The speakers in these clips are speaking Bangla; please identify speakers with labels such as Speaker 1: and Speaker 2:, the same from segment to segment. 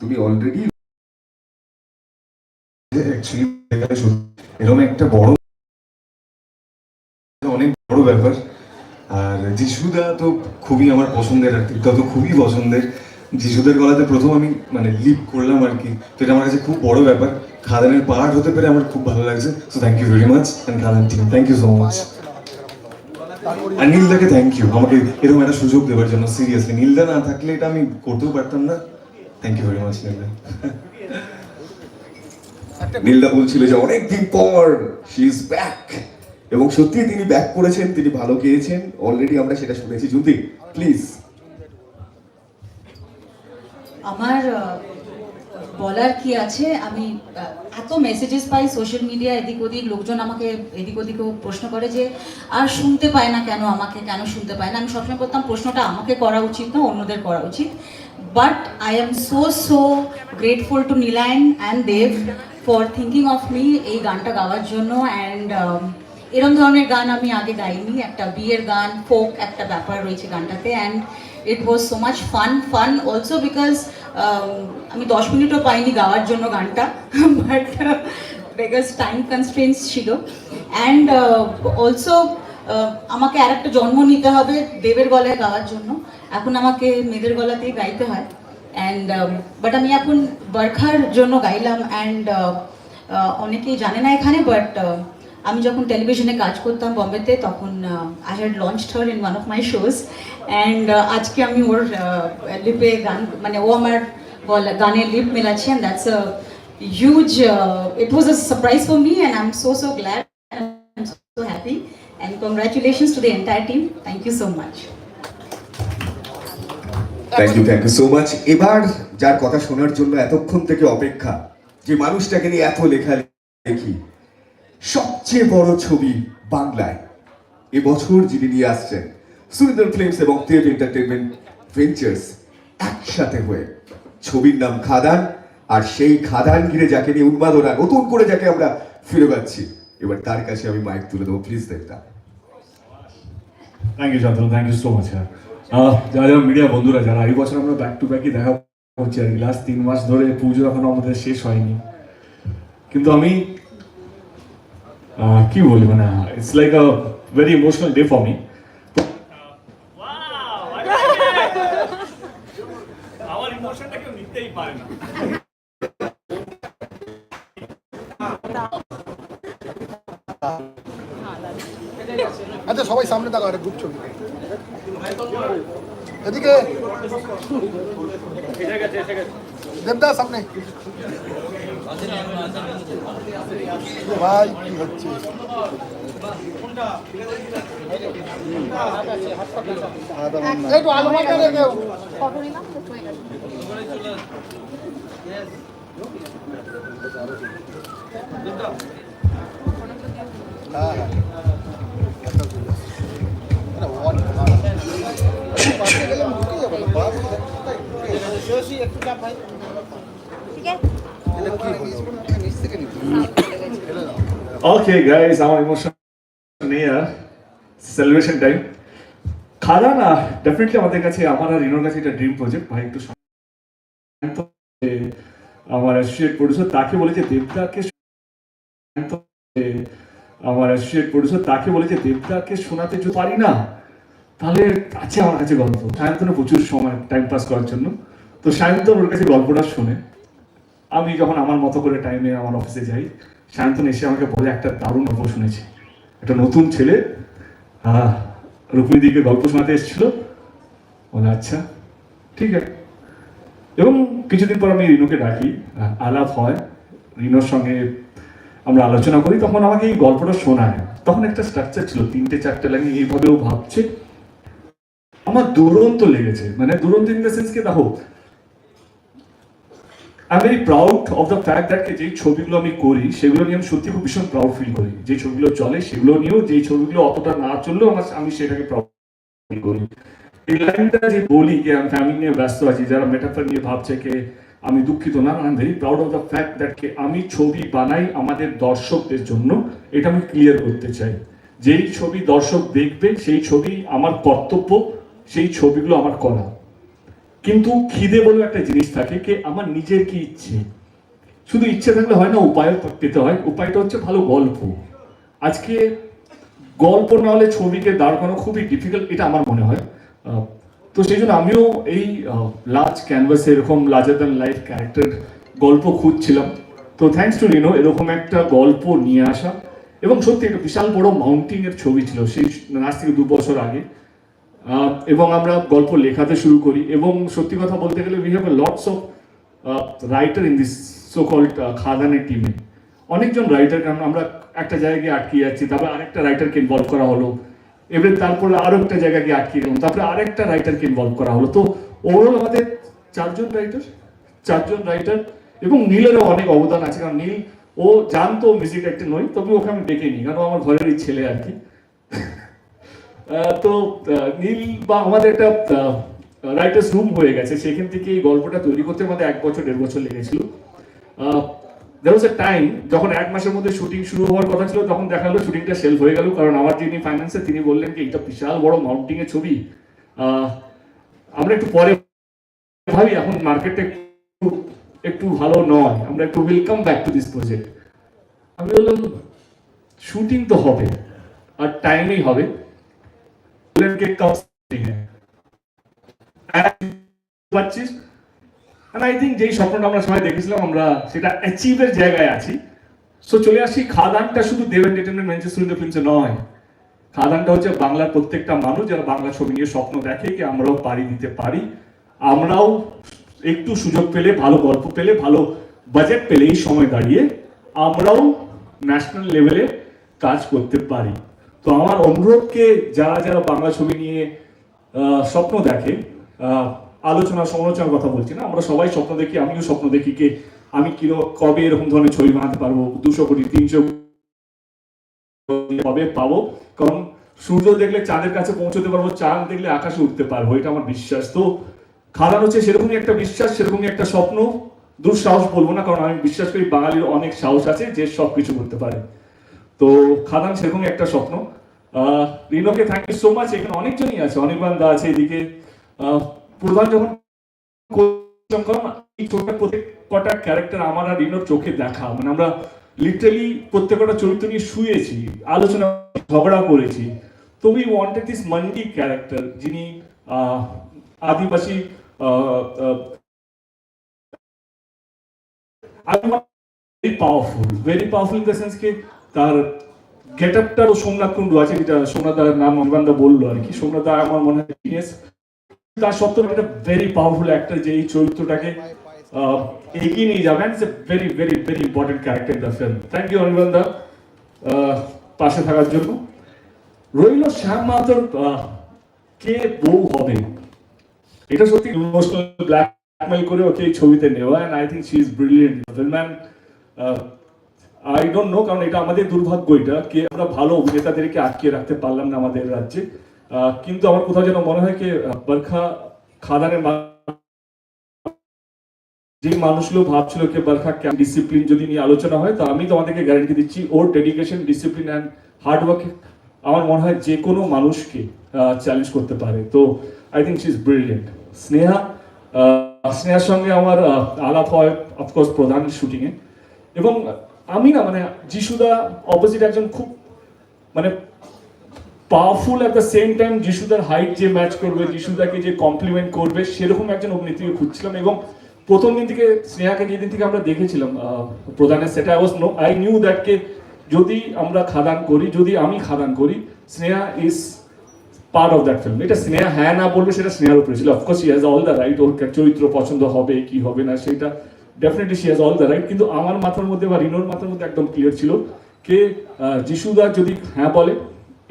Speaker 1: তুমি অলরেডি এরকম একটা বড় অনেক বড় ব্যাপার। আর যিশুদা তো খুবই আমার পছন্দের আর্টিস্টটা তো খুবই পছন্দের। যিশুদের গলাতে প্রথম আমি মানে লিপ করলাম আর কি। তো এটা আমার কাছে খুব বড় ব্যাপার। খাদানের পার্ট হতে পেরে আমার খুব ভালো লাগছে। So thank you very much and Khadaan team thank you so much আর নীলদাকে থ্যাংক ইউ আমাকে এরকম একটা সুযোগ দেওয়ার জন্য সিরিয়াসলি নীলদা না থাকলে এটা আমি করতেও পারতাম না। Thank you very much Nilda
Speaker 2: Nilda বলছিল যে অনেকদিন পর শি ইজ ব্যাক এবং সত্যি তিনি ব্যাক করেছেন তিনি ভালো গেয়েছেন। অলরেডি আমরা সেটা শুনেছি। জুতি প্লিজ
Speaker 3: আমার বলার কি আছে? আমি এত মেসেজেস পাই সোশ্যাল মিডিয়া এদিক ওদিক লোকজন আমাকে এদিক ওদিকেও প্রশ্ন করে যে আর শুনতে পায় না কেন আমাকে? কেন শুনতে পায় না? আমি সবসময় করতাম প্রশ্নটা আমাকে করা উচিত না অন্যদের করা উচিত। But I am so so grateful to Nilayan and Dev for thinking of me এই গানটা গাওয়ার জন্য। অ্যান্ড এরম ধরনের গান আমি আগে গাইনি। একটা বিয়ের গান ফোক একটা ব্যাপার রয়েছে গানটাতে। And it was so much fun fun also because um, আমি দশ মিনিটও পাইনি গাওয়ার জন্য গানটা। বাট বিকজ টাইম কনস্ট্রেন্স ছিল। অ্যান্ড অলসো আমাকে আর একটা জন্ম নিতে হবে দেবের গলায় গাওয়ার জন্য। এখন আমাকে মেয়েদের গলাতেই গাইতে হয়। অ্যান্ড বাট আমি এখন বরখার জন্য গাইলাম অ্যান্ড অনেকেই জানে না এখানে বাট আমি যখন টেলিভিশনে কাজ করতাম বম্বেতে, তখন I had launch her in one of my shows and আজকে আমি ওর লিপে গান মানে ও আমার গলা গানে lip মেলাচ্ছি and that's a huge it was a surprise for me and I am so so glad I am so happy and congratulations to the entire team thank you so much
Speaker 2: thank you thank you so much এবার যার কথা শোনার জন্য এতক্ষণ থেকে অপেক্ষা, যে মানুষটাকে নিয়ে এত লেখা লেখি সবচেয়ে বড় ছবি বাংলায়। এবছর যিনি নিয়ে আসছেন সুন্দর ফিল্মস এবং থিয়েটার এন্টারটেনমেন্ট ভেঞ্চার্স একসাথে হয়ে। ছবির নাম খাদান, আর সেই খাদান ঘিরে যাকে নিয়ে উন্মাদনা, নতুন করে যাকে আমরা ফিরে পাচ্ছি। এবার তার কাছে আমি মাইক তুলে দেবো। প্লিজ দেবতা
Speaker 4: thank you Shantanu thank you so much হ্যাঁ যারা যারা মিডিয়া বন্ধুরা, যারা এই বছর আমরা ব্যাক টু ব্যাকই দেখা হচ্ছে আর লাস্ট তিন মাস ধরে পুজো এখনও আমাদের শেষ হয়নি। কিন্তু আমি কি বলি মানে it's like a very emotional day for me আমার ইমোশনটা কেউ নিতেই পারে না।
Speaker 5: সবাই সামনে তাকাও, একটা গ্রুপ ছবি। এদিকে। দেবদা সামনে। ভাই, কি হচ্ছে? একটু হ্যাঁ হ্যাঁ।
Speaker 4: ওকে গাইস আমার ইমোশন নেই আর সেলিব্রেশন টাইম খাদা না ডেফিনেটলি আমাদের কাছে, আমার আর রিনোর কাছে এটা ড্রিম প্রজেক্ট ভাই, একটু আমার অ্যাসোসিয়েট প্রডিউসার তাকে বলেছে, দেবদাকে আমার অ্যাসোসিয়েট প্রডিউসার তাকে বলেছে, দেবদাকে শোনাতে পারি না তাহলে আছে আমার কাছে গল্প। সায়ন্তনের প্রচুর সময় টাইম পাস করার জন্য। তো সায়ন্তন ওর কাছে গল্পটা শুনে। আমি যখন আমার মতো করে টাইমে আমার অফিসে যাই সায়ন্তন এসে আমাকে বলে একটা দারুণ গল্প শুনেছি। একটা নতুন ছেলে আহ, রুক্মিণীদিকে গল্প শোনাতে এসেছিল। বলে আচ্ছা ঠিক আছে। এবং কিছুদিন পর আমি রিনুকে ডাকি আলাপ হয়। রিনুর সঙ্গে আমরা আলোচনা করি তখন আমাকে এই গল্পটা শোনায়। তখন একটা স্ট্রাকচার ছিল তিনটে চারটে লাইন এইভাবেও ভাবছে। আমার দুরন্ত লেগেছে। মানে দুরন্ত ইন দ্য সেন্স কি, দেখো I very proud of the fact that যেই ছবিগুলো আমি করি, সেগুলো নিয়ে আমি সত্যি খুব ভীষণ প্রাউড ফিল করি। যে ছবিগুলো চলে, সেগুলো নিয়েও যেই ছবিগুলো অতটা না চললেও আমার আমি সেটাকে প্রাউড ফিল করি। এই লাইনটা যে বলি যে আমি ফ্যামিলি নিয়ে ব্যস্ত আছি যারা মেটাফার নিয়ে ভাবছে যে, আমি দুঃখিত না I am very proud of the fact that কে আমি ছবি বানাই আমাদের দর্শকদের জন্য, এটা আমি ক্লিয়ার করতে চাই। যেই ছবি দর্শক দেখবে, সেই ছবি আমার কর্তব্য সেই ছবিগুলো আমার করা। কিন্তু খিদে বলে একটা জিনিস থাকে কি, আমার নিজের কি ইচ্ছে? শুধু ইচ্ছে থাকলে হয় না উপায় পেতে হয়। উপায়টা হচ্ছে ভালো গল্প। আজকে গল্প না হলে ছবিকে দাঁড় করানো খুবই ডিফিকাল্ট এটা আমার মনে হয়। তো সেই জন্য আমিও এই লার্জ ক্যানভাসে এরকম লার্জার দ্যান লাইফ ক্যারেক্টার গল্প খুঁজছিলাম। তো থ্যাঙ্কস টু রিনো এরকম একটা গল্প নিয়ে আসা। এবং সত্যি একটা বিশাল বড় মাউন্টিং এর ছবি ছিল, সেই আজ থেকে দু বছর আগে। এবং আমরা গল্প লেখাতে শুরু করি। এবং সত্যি কথা বলতে গেলে we have a lots of writer in this so called খাদানের টিমে অনেকজন রাইটার কারণ আমরা একটা জায়গায় আটকে যাচ্ছি, তারপরে আরেকটা রাইটারকে ইনভলভ করা হলো। এবারে তারপরে আরও একটা জায়গায় গিয়ে আটকে গেলাম, তারপরে আরেকটা রাইটারকে ইনভলভ করা হলো। তো ওভারঅল আমাদের চারজন রাইটার চারজন রাইটার এবং নীলেরও অনেক অবদান আছে, কারণ নীল, ও জানতো মিউজিক একটা নয়, তবে ওকে আমি ডেকে নিই কারণ আমার ঘরেরই ছেলে আর কি। তো নীল বা আমাদের একটা রাইটার্স রুম হয়ে গেছে। সেখান থেকে এই গল্পটা তৈরি করতে আমাদের এক বছর, দেড় বছর লেগেছিল। দের ওয়াজ টাইম যখন এক মাসের মধ্যে শুটিং শুরু হওয়ার কথা ছিল, তখন দেখা গেলো শুটিংটা সেলফ হয়ে গেল। কারণ আমার যিনি ফাইন্যান্সে তিনি বললেন কি এটা বিশাল বড় মাউন্টিং এর ছবি আমরা একটু পরে ভাবি, এখন মার্কেটে একটু একটু ভালো নয়। আমরা একটু welcome back to this project আমি বললাম শুটিং তো হবে, আর টাইমেই হবে। বললেন কে কব shooting है। পাচ্ছিস আই থিঙ্ক যেই স্বপ্নটা আমরা সবাই দেখেছিলাম, আমরা সেটা অ্যাচিভের জায়গায় আছি। সো চলে আসি, খাদানটা শুধু দেব এন্টারটেনমেন্ট ম্যানচেস্টার ইন্ডিয়া ফিল্মসে নয়। খাদানটা হচ্ছে বাংলার প্রত্যেকটা মানুষ যারা বাংলা ছবি নিয়ে স্বপ্ন দেখে কি আমরাও পাড়ি দিতে পারি, আমরাও একটু সুযোগ পেলে, ভালো গল্প পেলে, ভালো বাজেট পেলে এই সময় দাঁড়িয়ে আমরাও ন্যাশনাল লেভেলে কাজ করতে পারি। তো আমার অনুরোধকে যারা যারা বাংলা ছবি নিয়ে স্বপ্ন দেখে আলোচনা, সমালোচনার কথা বলছি না, আমরা সবাই স্বপ্ন দেখি, আমিও স্বপ্ন দেখি কে আমি কিরো কবে এরকম ধরনের ছবি বানাতে পারব, দুশো কোটি, তিনশো কবে পাবো? কারণ সূর্য দেখলে চাঁদের কাছে পৌঁছতে পারব, চাঁদ দেখলে আকাশে উঠতে পারব, এটা আমার বিশ্বাস। তো খাদান হচ্ছে সেরকমই একটা বিশ্বাস, সেরকমই একটা স্বপ্ন। দুঃসাহস বলব না, কারণ আমি বিশ্বাস করি বাঙালির অনেক সাহস আছে যে সব কিছু করতে পারে। তো খাদান সেরকমই একটা স্বপ্ন। রিনোকে থ্যাংক ইউ সো মাচ এখানে অনেকজনই আছে, অনির্বাণ দা আছে এদিকে। প্রধান যখন এই ছোটটা প্রত্যেক কটা ক্যারেক্টার আমার আর রিনোর চোখে দেখা। মানে আমরা লিটারালি প্রত্যেকটা চরিত্র নিয়ে শুয়েছি, আলোচনা ঝগড়া করেছি। তো we wanted this Mandi character যিনি আদিবাসী powerful very powerful in the sense কি তার গেট আপটারও সোমনাথ কুণ্ডু আছে যেটা সোমনাথ দার নাম অনির্বাণদা বলল আর কি। সোমনাথ আমার মনে হয় তার সত্ত্বেও একটা ভেরি পাওয়ারফুল একটা যে এই চরিত্রটাকে এগিয়ে নিয়ে যাবে it's a very very very important character the film thank you ah, পাশে থাকার জন্য। রইল শ্যাম মাহাতোর কে বউ হবে? এটা সত্যি ব্ল্যাকমেল করে ওকে এই ছবিতে নেওয়া and I think she is brilliant film man I don't know কারণ এটা আমাদের দুর্ভাগ্য এটা, কে আমরা ভালো অভিনেতাদেরকে আটকে রাখতে পারলাম না আমাদের রাজ্যে। কিন্তু আমার কোথাও যেন মনে হয় কি বরখা খাদানের যে মানুষগুলো ভাবছিল কি, বরখা ডিসিপ্লিন যদি নিয়ে আলোচনা হয়, তো আমি তোমাদেরকে গ্যারান্টি দিচ্ছি, ওর dedication discipline and hard work আমার মনে হয় যে কোনো মানুষকে চ্যালেঞ্জ করতে পারে। তো I think she is brilliant Sneha স্নেহার সঙ্গে আমার আলাপ হয় অফকোর্স প্রধান শুটিংয়ে এবং আমি না মানে যিশুদা অপোজিট একজন খুব মানে powerful at the same time যিশুদার height যে ম্যাচ করবে, যিশুদাকে যে কমপ্লিমেন্ট করবে, সেরকম একজন অভিনেত্রীকে খুঁজছিলাম এবং প্রথম দিন থেকে, স্নেহাকে যেদিন থেকে আমরা দেখেছিলাম প্রধানের সেটা I was no I knew that কে যদি আমরা খাদান করি, যদি আমি খাদান করি, Sneha is part of that film এটা স্নেহা হ্যাঁ না বলবে সেটা স্নেহার উপরে ছিল। Of course has all the right ওর চরিত্র পছন্দ হবে, কি হবে না, সেটা definitely she has all the right কিন্তু আমার মাথার মধ্যে বা রিনোর মাথার মধ্যে একদম ক্লিয়ার ছিল কে যিশুদা যদি হ্যাঁ বলে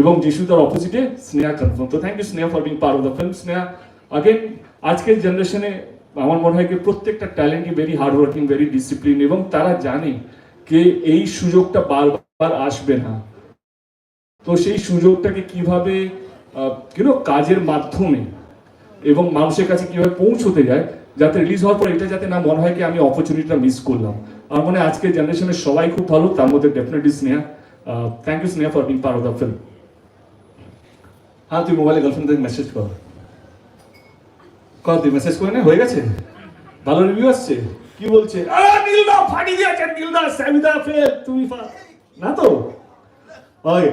Speaker 4: এবং যিশুদার অপোজিটে স্নেহা কনফার্ম তো thank you Sneha for being part of the film Sneha. Again আজকের জেনারেশনে আমার মনে হয় কি প্রত্যেকটা ট্যালেন্টই very hard working very discipline এবং তারা জানে যে এই সুযোগটা বারবার আসবে না। তো সেই সুযোগটাকে কীভাবে কিনো কাজের মাধ্যমে এবং মানুষের কাছে কীভাবে পৌঁছতে যায় যাতে রিলিজ হওয়ার পর এটা যাতে না মনে হয় কি আমি অপরচুনিটিটা মিস করলাম। আমার মনে হয় আজকের জেনারেশনের সবাই খুব ভালো, তার মধ্যে definitely Sneha. Thank you Sneha for being part of the film হ্যাঁ তুই মোবাইলে গার্লফ্রেন্ড থেকে মেসেজ কর। কত মেসেজ করে নে, হয়ে গেছে? ভালো রিভিউ আসছে? কি বলছে? নীলদা ফাটি দিয়েছে, নীলদা, স্যামিদা ফেল, তুমি না তো? ওই,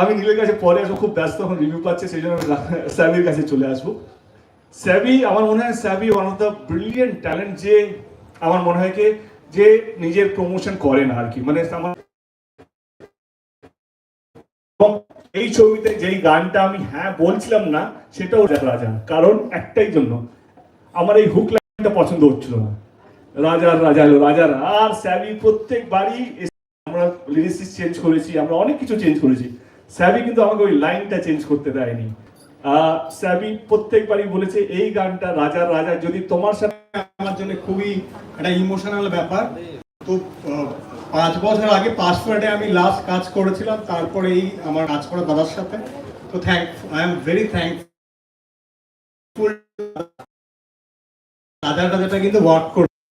Speaker 4: আমি নীলের কাছে পরে আসব, খুব ব্যস্ত, এখন রিভিউ পাচ্ছে, সেই জন্য আমি কাছে চলে আসব। স্যাবি আমার মনে হয় Saby one of the brilliant talent যে আমার মনে হয় কি, যে নিজের প্রমোশন করে না আর কি। মানে আমার এই ছবিতে যেই গানটা আমি হ্যাঁ বলছিলাম না, সেটাও রাজা। কারণ একটাই জন্য, আমার এই হুক লাইনটা পছন্দ হচ্ছিল না। রাজার রাজা এলো রাজার আর স্যাবি প্রত্যেকবারই এসে আমরা লিরিসিস চেঞ্জ করেছি, আমরা অনেক কিছু চেঞ্জ করেছি। স্যাবি কিন্তু আমাকে ওই লাইনটা চেঞ্জ করতে দেয়নি। স্যাবি প্রত্যেকবারই বলেছে, এই গানটা রাজার রাজা, যদি তোমার সাথে
Speaker 6: আমার জন্য খুবই একটা ইমোশনাল ব্যাপার, তো পাঁচ বছর আগে পাসপোর্টে আমি লাস্ট কাজ করেছিলাম তারপরে এই আমার কাজ করা দাদার সাথে। তো thank I am very thankful রাজার রাজাটা কিন্তু ওয়ার্ক করে